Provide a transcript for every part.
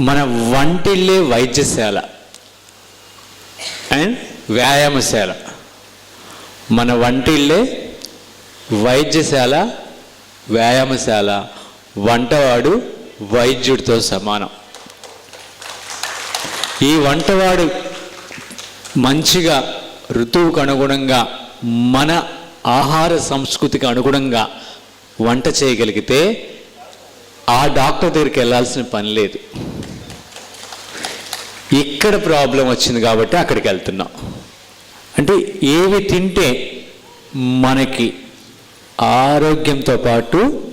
మన వంటిల్లే వైద్యశాల అండ్ వ్యాయామశాల. మన వంటిల్లే వైద్యశాల వ్యాయామశాల వంటవాడు వైద్యుడితో సమానం. ఈ వంటవాడు మంచిగా ఋతువుకు అనుగుణంగా మన ఆహార సంస్కృతికి అనుగుణంగా వంట చేయగలిగితే ఆ డాక్టర్ దగ్గరికి వెళ్ళాల్సిన పని లేదు. ఇక్కడ ప్రాబ్లం వచ్చింది కాబట్టి అక్కడికి వెళ్తున్నాం. అంటే ఏవి తింటే మనకి ఆరోగ్యంతో పాటు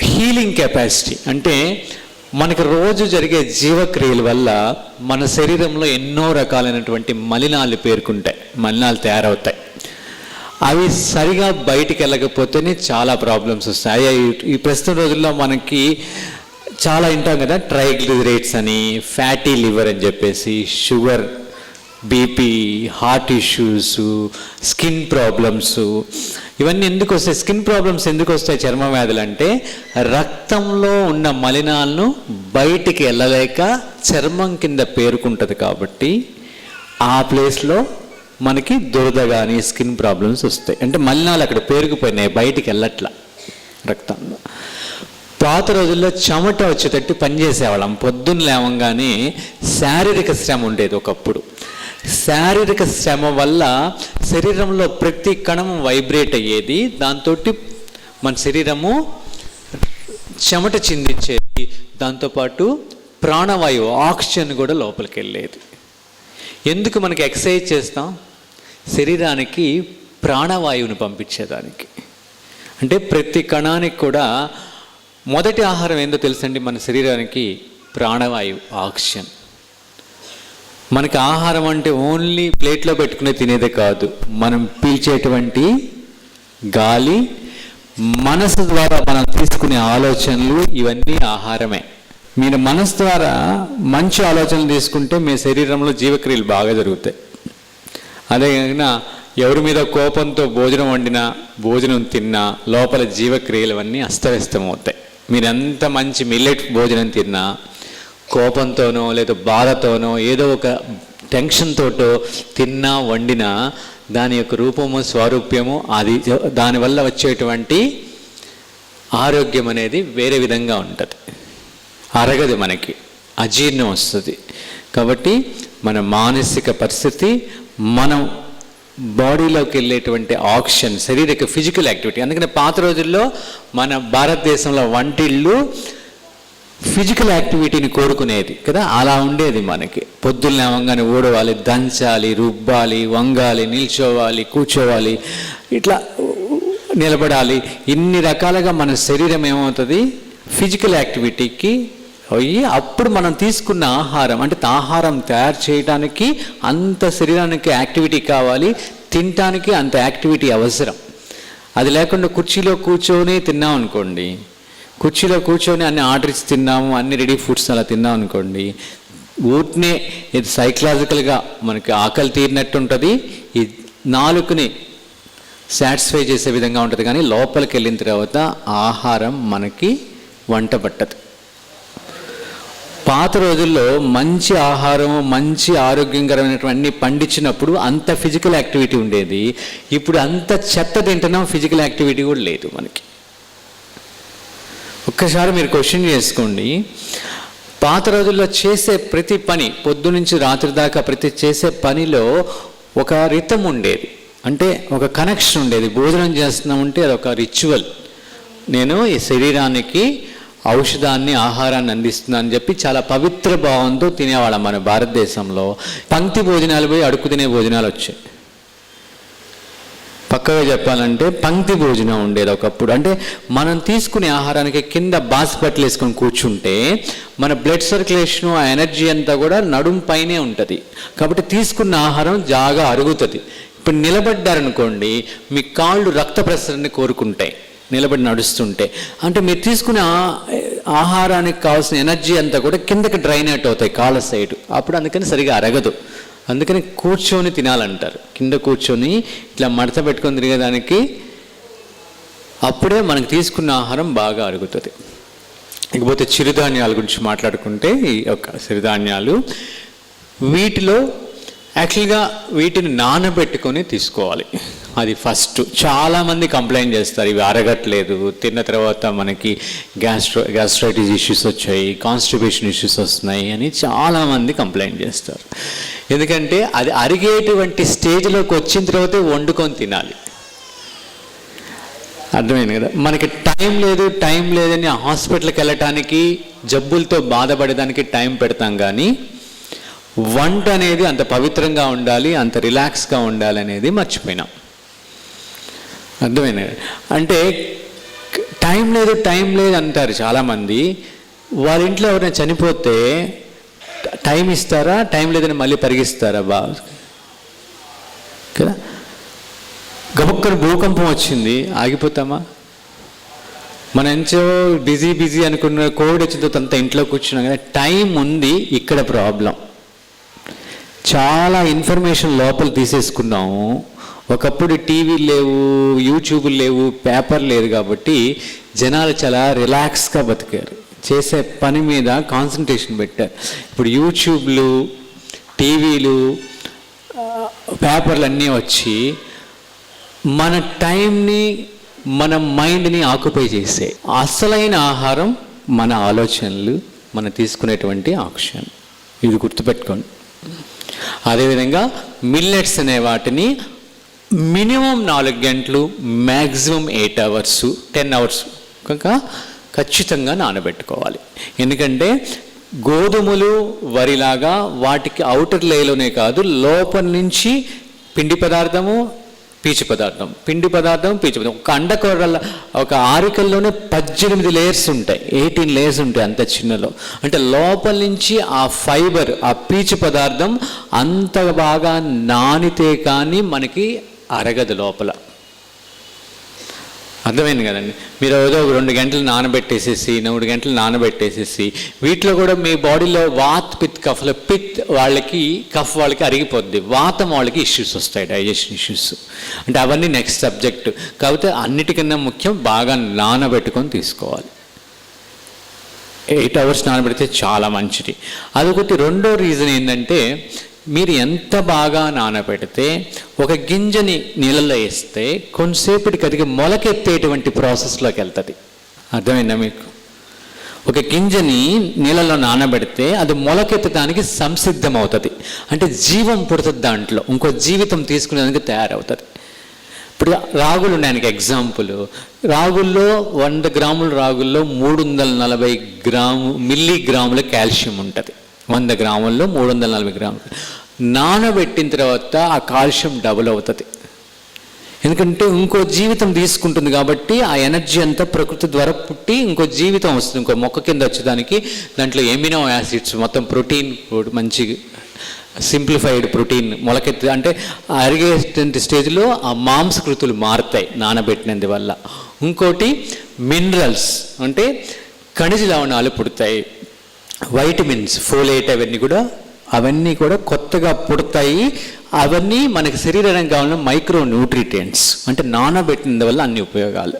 హీలింగ్ కెపాసిటీ అంటే మనకి రోజు జరిగే జీవక్రియల వల్ల మన శరీరంలో ఎన్నో రకాలైనటువంటి మలినాలు పేర్కొంటాయి మలినాలు తయారవుతాయి. అవి సరిగా బయటికి వెళ్ళకపోతేనే చాలా ప్రాబ్లమ్స్ వస్తాయి. అయ్యా, ఈ ప్రస్తుత రోజుల్లో మనకి చాలా వింటాం కదా ట్రైగ్లిజరేట్స్ అని ఫ్యాటీ లివర్ అని చెప్పేసి sugar BP heart issues skin problems ఇవన్నీ ఎందుకు వస్తాయి? స్కిన్ ప్రాబ్లమ్స్ ఎందుకు వస్తాయి? చర్మ వ్యాధులు అంటే రక్తంలో ఉన్న మలినాలను బయటికి వెళ్ళలేక చర్మం కింద పేరుకుంటుంది కాబట్టి ఆ ప్లేస్లో మనకి దురద కానీ స్కిన్ ప్రాబ్లమ్స్ వస్తాయి. అంటే మలినాలు అక్కడ పేరుకుపోయినాయి బయటికి వెళ్ళట్లా రక్తంలో పాత రోజుల్లో చెమట వచ్చేటట్టు పనిచేసేవాళ్ళం. పొద్దున్న లేవంగానే శారీరక శ్రమ ఉండేది ఒకప్పుడు. శారీరక శ్రమ వల్ల శరీరంలో ప్రతి కణము వైబ్రేట్ అయ్యేది. దాంతో మన శరీరము చెమట చిందించేది. దాంతోపాటు ప్రాణవాయువు ఆక్సిజన్ కూడా లోపలికి వెళ్ళేది ఎందుకు మనకి ఎక్సర్సైజ్ చేస్తాం? శరీరానికి ప్రాణవాయువుని పంపించేదానికి. అంటే ప్రతి కణానికి కూడా మొదటి ఆహారం ఏందో తెలుసండి? మన శరీరానికి ప్రాణవాయువు ఆక్సిజన్. మనకి ఆహారం అంటే ఓన్లీ ప్లేట్లో పెట్టుకునే తినేదే కాదు. మనం పీల్చేటువంటి గాలి మనసు ద్వారా మనం తీసుకునే ఆలోచనలు ఇవన్నీ ఆహారమే. మీరు మనసు ద్వారా మంచి ఆలోచనలు తీసుకుంటే మీ శరీరంలో జీవక్రియలు బాగా జరుగుతాయి. అదే కాకుండా ఎవరి మీద కోపంతో భోజనం వండినా భోజనం తిన్నా లోపల జీవక్రియలు అన్నీ అస్తవ్యస్తం అవుతాయి మీరు ఎంత మంచి మిల్లెట్ భోజనం తిన్నా కోపంతోనో లేదా బాధతోనో ఏదో ఒక టెన్షన్ తోటో తిన్నా వండినా దాని యొక్క రూపము స్వారూప్యము అది దానివల్ల వచ్చేటువంటి ఆరోగ్యం అనేది వేరే విధంగా ఉంటుంది. అరగదు మనకి. అజీర్ణం వస్తుంది. కాబట్టి మన మానసిక పరిస్థితి మనం బాడీలోకి వెళ్ళేటువంటి ఆక్సిజన్ శరీరక ఫిజికల్ యాక్టివిటీ. అందుకనే పాత రోజుల్లో మన భారతదేశంలో వంటిళ్ళు ఫిజికల్ యాక్టివిటీని కోరుకునేది కదా? అలా ఉండేది మనకి. పొద్దున్న లేవంగానే ఊడవాలి దంచాలి రుబ్బాలి వంగాలి నిల్చోవాలి కూర్చోవాలి ఇట్లా నిలబడాలి. ఇన్ని రకాలుగా మన శరీరం ఏమవుతుంది? ఫిజికల్ యాక్టివిటీకి అయ్యి అప్పుడు మనం తీసుకున్న ఆహారం అంటే ఆహారం తయారు చేయడానికి అంత శరీరానికి యాక్టివిటీ కావాలి తినటానికి అంత యాక్టివిటీ అవసరం. అది లేకుండా కుర్చీలో కూర్చొని తిన్నాం అనుకోండి కుర్చీలో కూర్చొని అన్ని ఆర్డర్ ఇచ్చి తిన్నాము అన్ని రెడీ ఫుడ్స్ అలా తిన్నాం అనుకోండి ఊటినే ఇది సైకలాజికల్గా మనకి ఆకలి తీరినట్టు ఉంటుంది ఈ నాలుగుని సాటిస్ఫై చేసే విధంగా ఉంటుంది కానీ లోపలికి వెళ్ళిన తర్వాత ఆహారం మనకి వంట పట్టదు. పాత రోజుల్లో మంచి ఆహారం మంచి ఆరోగ్యకరమైనటువంటి పండించినప్పుడు అంత ఫిజికల్ యాక్టివిటీ ఉండేది ఇప్పుడు అంత చెత్త తింటున్నాం ఫిజికల్ యాక్టివిటీ కూడా లేదు మనకి. ఒక్కసారి మీరు క్వశ్చన్ చేసుకోండి. పాత రోజుల్లో చేసే ప్రతి పని పొద్దు నుంచి రాత్రి దాకా ప్రతి చేసే పనిలో ఒక రితం ఉండేది. అంటే ఒక కనెక్షన్ ఉండేది. భోజనం చేస్తున్నామంటే అది ఒక రిచువల్. నేను ఈ శరీరానికి ఔషధాన్ని ఆహారాన్ని అందిస్తున్నాను అని చెప్పి చాలా పవిత్ర భావంతో తినేవాళ్ళం మన భారతదేశంలో. పంక్తి భోజనాలు పోయి అడుగు తినే భోజనాలు వచ్చాయి. పక్కగా చెప్పాలంటే పంక్తి భోజనం ఉండేది ఒకప్పుడు. అంటే మనం తీసుకునే ఆహారానికి కింద బాసిపట్లు వేసుకొని కూర్చుంటే మన బ్లడ్ సర్క్యులేషన్ ఆ ఎనర్జీ అంతా కూడా నడుం పైనే ఉంటుంది. కాబట్టి తీసుకున్న ఆహారం జాగా అరుగుతుంది. ఇప్పుడు నిలబడ్డారనుకోండి మీ కాళ్ళు రక్త ప్రసరణని కోరుకుంటాయి. నిలబడి నడుస్తుంటే. అంటే మీరు తీసుకునే ఆహారానికి కావాల్సిన ఎనర్జీ అంతా కూడా కిందకి డ్రైన్ అవుట్ అవుతాయి కాళ్ళ సైడ్. అప్పుడు అందుకని సరిగా అరగదు. అందుకని కూర్చొని తినాలంటారు. కింద కూర్చొని ఇట్లా మడత పెట్టుకొని తిరిగేదానికి అప్పుడే మనకు తీసుకున్న ఆహారం బాగా అరుగుతుంది. ఇకపోతే చిరుధాన్యాల గురించి మాట్లాడుకుంటే ఈ యొక్క చిరుధాన్యాలు వీటిలో యాక్చువల్గా వీటిని నానబెట్టుకొని తీసుకోవాలి. అది ఫస్ట్ చాలామంది కంప్లైంట్ చేస్తారు ఇవి అరగట్లేదు. తిన్న తర్వాత మనకి గ్యాస్ట్రో గ్యాస్ట్రైటిస్ ఇష్యూస్ వచ్చాయి కాన్స్టిపేషన్ ఇష్యూస్ వస్తున్నాయి అని చాలామంది కంప్లైంట్ చేస్తారు. ఎందుకంటే అది అరిగేటువంటి స్టేజ్లోకి వచ్చిన తర్వాతే వండుకొని తినాలి. అర్థమైంది కదా? మనకి టైం లేదు టైం లేదని హాస్పిటల్కి వెళ్ళటానికి జబ్బులతో బాధపడేదానికి టైం పెడతాం కానీ వంట అనేది అంత పవిత్రంగా ఉండాలి అంత రిలాక్స్గా ఉండాలి అనేది మర్చిపోయినాం. అర్థమైంది? అంటే టైం లేదు టైం లేదు అంటారు చాలామంది. వాళ్ళ ఇంట్లో ఎవరైనా చనిపోతే టైం ఇస్తారా టైం లేదని మళ్ళీ పరిగిస్తారా బా? కదా? గబుక్కన భూకంపం వచ్చింది ఆగిపోతామా? మన ఎంతో బిజీ బిజీ అనుకున్న కోవిడ్ వచ్చిన తర్వాత అంతా ఇంట్లో కూర్చున్నాం కదా టైం ఉంది ఇక్కడ ప్రాబ్లం. చాలా ఇన్ఫర్మేషన్ లోపల తీసేసుకున్నాము ఒకప్పుడు టీవీలు లేవు యూట్యూబ్ లేవు పేపర్ లేదు కాబట్టి జనాలు చాలా రిలాక్స్గా బతికారు. చేసే పని మీద కాన్సన్ట్రేషన్ పెట్టారు. ఇప్పుడు యూట్యూబ్లు టీవీలు పేపర్లు అన్నీ వచ్చి మన టైంని మన మైండ్ని ఆక్యుపై చేసే అసలైన ఆహారం మన ఆలోచనలు మనం తీసుకునేటువంటి ఆక్షన్. ఇది గుర్తుపెట్టుకోండి. అదేవిధంగా మిల్లెట్స్ అనే వాటిని మినిమం నాలుగు గంటలు maximum eight hours ten hours కనుక ఖచ్చితంగా నానబెట్టుకోవాలి. ఎందుకంటే గోధుమలు వరిలాగా వాటికి అవుటర్ లేయలోనే కాదు లోపల నుంచి పిండి పదార్థము పీచు పదార్థం పిండి పదార్థం పీచు పదార్థం. ఒక అండకొర్రల ఒక ఆరికల్లోనే పద్దెనిమిది లేయర్స్ ఉంటాయి. ఎయిటీన్ లేయర్స్ ఉంటాయి అంత చిన్నలో. అంటే లోపల నుంచి ఆ ఫైబర్ ఆ పీచు పదార్థం అంత బాగా నానితే కానీ మనకి అరగదు లోపల. అర్థమైంది కదండి. మీరు ఏదో ఒక రెండు గంటలు నానబెట్టేసేసి మూడు గంటలు నానబెట్టేసేసి వీటిలో కూడా మీ బాడీలో వాత్ పిత్ కఫ్లో పిత్ వాళ్ళకి కఫ్ వాళ్ళకి అరిగిపోద్ది. వాతం వాళ్ళకి ఇష్యూస్ వస్తాయి డైజెషన్ ఇష్యూస్. అంటే అవన్నీ నెక్స్ట్ సబ్జెక్ట్ కాకపోతే అన్నిటికన్నా ముఖ్యం బాగా నానబెట్టుకొని తీసుకోవాలి. ఎయిట్ అవర్స్ నానబెడితే చాలా మంచిది. అదొకటి. రెండో రీజన్ ఏంటంటే మీరు ఎంత బాగా నానబెడితే ఒక గింజని నీళ్ళలో వేస్తే కొంతసేపటికి అది మొలకెత్తేటువంటి ప్రాసెస్లోకి వెళ్తుంది. అర్థమైందా మీకు? ఒక గింజని నీళ్ళలో నానబెడితే అది మొలకెత్తడానికి సంసిద్ధం అవుతుంది అంటే జీవం పుడుతుంది దాంట్లో. ఇంకో జీవితం తీసుకునేదానికి తయారవుతుంది. ఇప్పుడు రాగులు ఉన్నాయనికి ఎగ్జాంపుల్. రాగుల్లో వంద గ్రాముల రాగుల్లో మూడు వందల నలభై గ్రాము మిల్లీ గ్రాముల కాల్షియం ఉంటుంది. వంద గ్రాముల్లో మూడు వందల నలభై గ్రాములు. నానబెట్టిన తర్వాత ఆ కాల్షియం డబుల్ అవుతుంది. ఎందుకంటే ఇంకో జీవితం తీసుకుంటుంది కాబట్టి ఆ ఎనర్జీ అంతా ప్రకృతి ద్వారా పుట్టి ఇంకో జీవితం వస్తుంది. ఇంకో మొక్క కింద వచ్చేదానికి దాంట్లో ఎమినో యాసిడ్స్ మొత్తం ప్రోటీన్ మంచి సింప్లిఫైడ్ ప్రోటీన్ మొలకెత్తు అంటే అరిగేటువంటి స్టేజ్లో ఆ మాంసకృతులు మారుతాయి నానబెట్టినందు వల్ల ఇంకోటి మినరల్స్ అంటే ఖనిజ లవణాలు పుడతాయి. వైటమిన్స్ ఫోలేట్ అవన్నీ కూడా అవన్నీ కూడా కొత్తగా పుడతాయి. అవన్నీ మనకి శరీరానికి కావాలన్న మైక్రో న్యూట్రిటెంట్స్ అంటే నానబెట్టిన వల్ల అన్ని ఉపయోగాలు.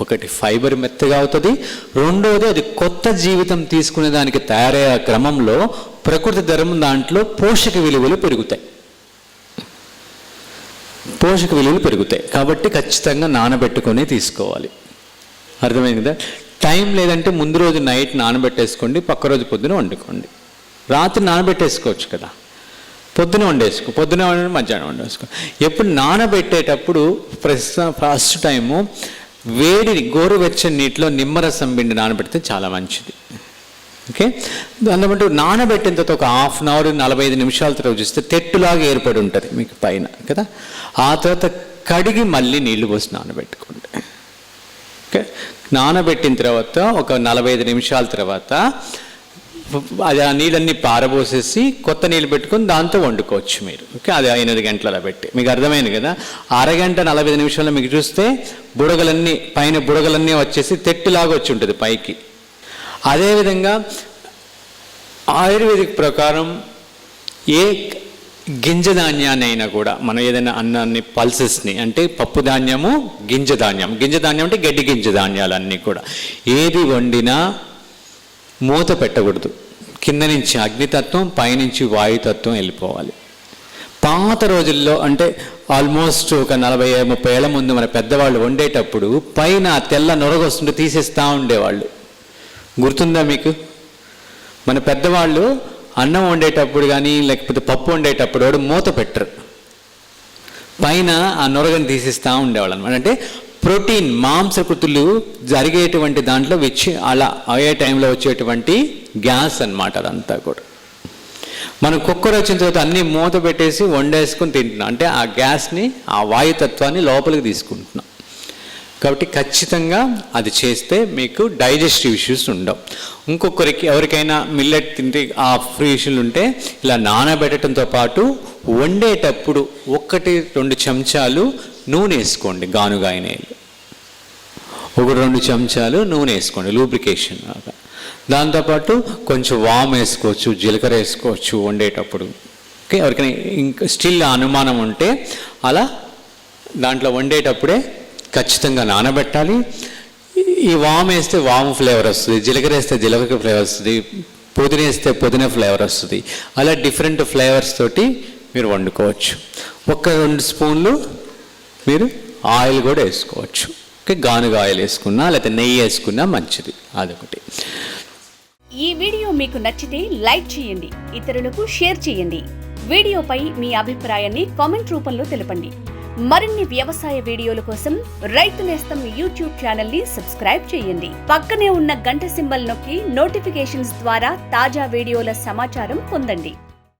ఒకటి ఫైబర్ మెత్తగా అవుతుంది. రెండోది అది కొత్త జీవితం తీసుకునే దానికి తయారయ్యే క్రమంలో ప్రకృతి ధర్మం దాంట్లో పోషక విలువలు పెరుగుతాయి. పోషక విలువలు పెరుగుతాయి. కాబట్టి ఖచ్చితంగా నానబెట్టుకొని తీసుకోవాలి. అర్థమైంది కదా? టైం లేదంటే ముందు రోజు నైట్ నానబెట్టేసుకోండి పక్క రోజు పొద్దున వండుకోండి. రాత్రి నానబెట్టేసుకోవచ్చు కదా. పొద్దున వండేసుకో పొద్దున వండి మధ్యాహ్నం వండేసుకో. ఎప్పుడు నానబెట్టేటప్పుడు ప్రస్తుతం ఫస్ట్ టైము వేడిని గోరువెచ్చని నీటిలో నిమ్మరసం పిండి నానబెడితే చాలా మంచిది. ఓకే? దాన్ని నానబెట్టిన తర్వాత ఒక హాఫ్ అన్ అవర్ నలభై ఐదు నిమిషాల తర్వాత చూస్తే తెట్టులాగా ఏర్పడి ఉంటుంది మీకు పైన కదా? ఆ తర్వాత కడిగి మళ్ళీ నీళ్ళు పోసి నానబెట్టుకోండి. ఓకే? నానబెట్టిన తర్వాత ఒక నలభై ఐదు నిమిషాల తర్వాత అది ఆ నీళ్ళన్నీ పారబోసేసి కొత్త నీళ్ళు పెట్టుకొని దాంతో వండుకోవచ్చు మీరు. ఓకే? అది ఎనిమిది గంటల పెట్టి. మీకు అర్థమైంది కదా? అరగంట నలభై నిమిషాల్లో మీకు చూస్తే బుడగలన్నీ పైన బుడగలన్నీ వచ్చేసి తెట్టులాగా వచ్చి ఉంటుంది పైకి. అదేవిధంగా ఆయుర్వేదిక్ ప్రకారం ఏ గింజ ధాన్యాన్ని అయినా కూడా మనం ఏదైనా అన్నాన్ని పల్సెస్ని అంటే పప్పు ధాన్యము గింజ ధాన్యం. గింజ ధాన్యం అంటే గడ్డి గింజ ధాన్యాలన్నీ కూడా. ఏది వండినా మూత పెట్టకూడదు. కింద నుంచి అగ్నితత్వం పైనుంచి వాయుతత్వం వెళ్ళిపోవాలి. పాత రోజుల్లో అంటే ఆల్మోస్ట్ ఒక నలభై ముప్పై ఏళ్ళ ముందు మన పెద్దవాళ్ళు వండేటప్పుడు పైన తెల్ల నొరగొస్తుంటే తీసేస్తూ ఉండేవాళ్ళు. గుర్తుందా మీకు? మన పెద్దవాళ్ళు అన్నం వండేటప్పుడు కానీ లేకపోతే పప్పు వండేటప్పుడు మూత పెట్టరు. పైన ఆ నొరగని తీసిస్తూ ఉండేవాళ్ళు అనమాట అంటే ప్రోటీన్ మాంసకృతులు జరిగేటువంటి దాంట్లో వచ్చి అలా అయ్యే టైంలో వచ్చేటువంటి గ్యాస్ అన్నమాట అదంతా కూడా. మనం కుక్కర్ వచ్చిన తర్వాత అన్నీ మూత పెట్టేసి వండేసుకొని తింటున్నాం. అంటే ఆ గ్యాస్ని ఆ వాయుతత్వాన్ని లోపలికి తీసుకుంటున్నాం. కాబట్టి ఖచ్చితంగా అది చేస్తే మీకు డైజెస్టివ్ ఇష్యూస్ ఉండవు. ఇంకొకరికి ఎవరికైనా మిల్లెట్ తింటే ఆ ఫ్రీ ఇష్యూలు ఉంటే ఇలా నానబెట్టడంతో పాటు వండేటప్పుడు ఒకటి రెండు చెంచాలు నూనె వేసుకోండి గానుగాయనేలు ఒక రెండు చెంచాలు నూనె వేసుకోండి లూబ్రికేషన్ లాగా. దాంతోపాటు కొంచెం వామ్ వేసుకోవచ్చు జీలకర్ర వేసుకోవచ్చు వండేటప్పుడు. ఓకే? ఎవరికైనా ఇంకా స్టిల్ అనుమానం ఉంటే అలా దాంట్లో వండేటప్పుడే ఖచ్చితంగా నానబెట్టాలి. ఈ వామ్ వేస్తే వామ్ ఫ్లేవర్ వస్తుంది జీలకర్ర వేస్తే జీలకర్ర ఫ్లేవర్ వస్తుంది పుదీన వేస్తే పుదీన ఫ్లేవర్ వస్తుంది. అలా డిఫరెంట్ ఫ్లేవర్స్ తోటి మీరు వండుకోవచ్చు. ఒక రెండు స్పూన్లు మీరు ఆయిల్ కూడా వేసుకోవచ్చు. గానుగ ఆయిల్ వేసుకున్నా లేకపోతే నెయ్యి వేసుకున్నా మంచిది. అదొకటి. ఈ వీడియో మీకు నచ్చితే లైక్ చేయండి ఇతరులకు షేర్ చేయండి. వీడియోపై మీ అభిప్రాయాన్ని కామెంట్ రూపంలో తెలపండి. మరిన్ని వ్యవసాయ వీడియోల కోసం రైతు నేస్తం యూట్యూబ్ ఛానల్ని సబ్స్క్రైబ్ చేయండి. పక్కనే ఉన్న గంట సింబల్ నొక్కి నోటిఫికేషన్స్ ద్వారా తాజా వీడియోల సమాచారం పొందండి.